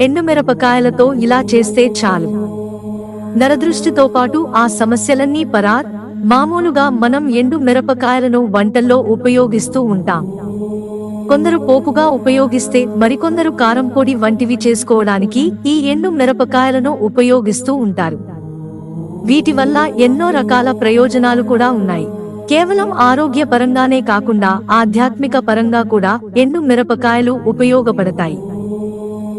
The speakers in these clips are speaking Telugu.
ఎండుమిరపకాయలతో ఇలా చేస్తే చాలు. నరదృష్టితో పాటు ఆ సమస్యలన్నీ పరార్ మామూలుగా మనం ఎండు మిరపకాయలను వంటల్లో ఉపయోగిస్తూ ఉంటాం. కొందరు పోపుగా ఉపయోగిస్తే మరికొందరు కారం పొడి వంటివి చేసుకోవడానికి ఈ ఎండు మిరపకాయలను ఉపయోగిస్తూ ఉంటారు. వీటి వల్ల ఎన్నో రకాల ప్రయోజనాలు కూడా ఉన్నాయి. కేవలం ఆరోగ్య పరంగానే కాకుండా ఆధ్యాత్మిక పరంగా కూడా ఎండు మిరపకాయలు ఉపయోగపడతాయి.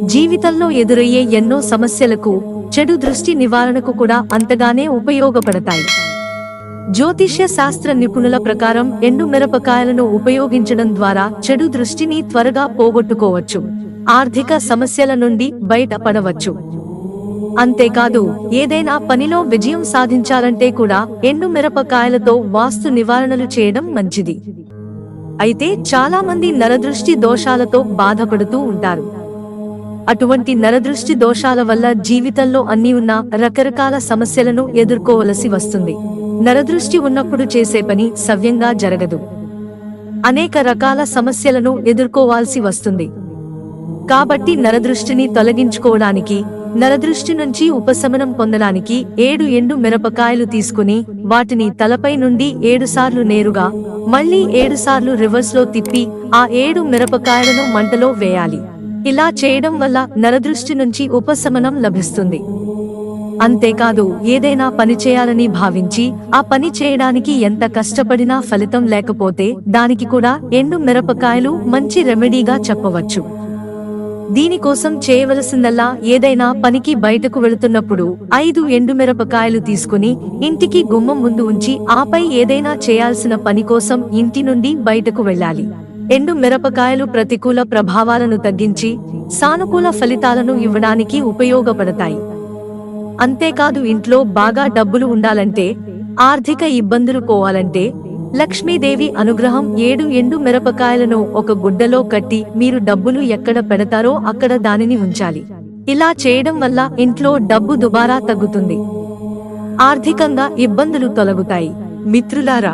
జీవితంలో ఎదురయ్యే ఎన్నో సమస్యలకు చెడు దృష్టి నివారణకు కూడా అంతగానే ఉపయోగపడతాయి. జ్యోతిష్య శాస్త్ర నిపుణుల ప్రకారం ఎండు మిరపకాయలను ఉపయోగించడం ద్వారా చెడు దృష్టిని త్వరగా పోగొట్టుకోవచ్చు. ఆర్థిక సమస్యల నుండి బయటపడవచ్చు. అంతేకాదు ఏదైనా పనిలో విజయం సాధించాలంటే కూడా ఎండు మిరపకాయలతో వాస్తు నివారణలు చేయడం మంచిది. అయితే చాలా మంది నరదృష్టి దోషాలతో బాధపడుతూ ఉంటారు. అటువంటి నరదృష్టి దోషాల వల్ల జీవితంలో అన్ని ఉన్న రకరకాల సమస్యలను ఎదుర్కోవలసి వస్తుంది. నరదృష్టి ఉన్నప్పుడు చేసే పని సవ్యంగా జరగదు. అనేక రకాల సమస్యలను ఎదుర్కోవాల్సి వస్తుంది. కాబట్టి నరదృష్టిని తొలగించుకోవడానికి నరదృష్టి నుంచి ఉపశమనం పొందడానికి ఏడు ఎండు మిరపకాయలు తీసుకుని వాటిని తలపై నుండి ఏడుసార్లు నేరుగా మళ్ళీ ఏడుసార్లు రివర్స్లో తిప్పి ఆ ఏడు మిరపకాయలను మంటలో వేయాలి. ఇలా చేయడం వల్ల నరదృష్టి నుంచి ఉపశమనం లభిస్తుంది. అంతేకాదు ఏదైనా పని చేయాలని భావించి ఆ పని చేయడానికి ఎంత కష్టపడినా ఫలితం లేకపోతే దానికి కూడా ఎండు మిరపకాయలు మంచి రెమెడీగా చెప్పవచ్చు. దీనికోసం చేయవలసిందల్లా ఏదైనా పనికి బయటకు వెళుతున్నప్పుడు ఐదు ఎండుమిరపకాయలు తీసుకుని ఇంటికి గుమ్మం ముందు ఉంచి ఆపై ఏదైనా చేయాల్సిన పని కోసం ఇంటి నుండి బయటకు వెళ్ళాలి. ఎండు మిరపకాయలు ప్రతికూల ప్రభావాలను తగ్గించి సానుకూల ఫలితాలను ఇవ్వడానికి ఉపయోగపడతాయి. అంతేకాదు ఇంట్లో బాగా డబ్బులు ఉండాలంటే ఆర్థిక ఇబ్బందులు పోవాలంటే లక్ష్మీదేవి అనుగ్రహం ఏడు ఎండు మిరపకాయలను ఒక గుడ్డలో కట్టి మీరు డబ్బులు ఎక్కడ పెడతారో అక్కడ దానిని ఉంచాలి. ఇలా చేయడం వల్ల ఇంట్లో డబ్బు దుబారా తగ్గుతుంది. ఆర్థికంగా ఇబ్బందులు తొలగుతాయి. మిత్రులారా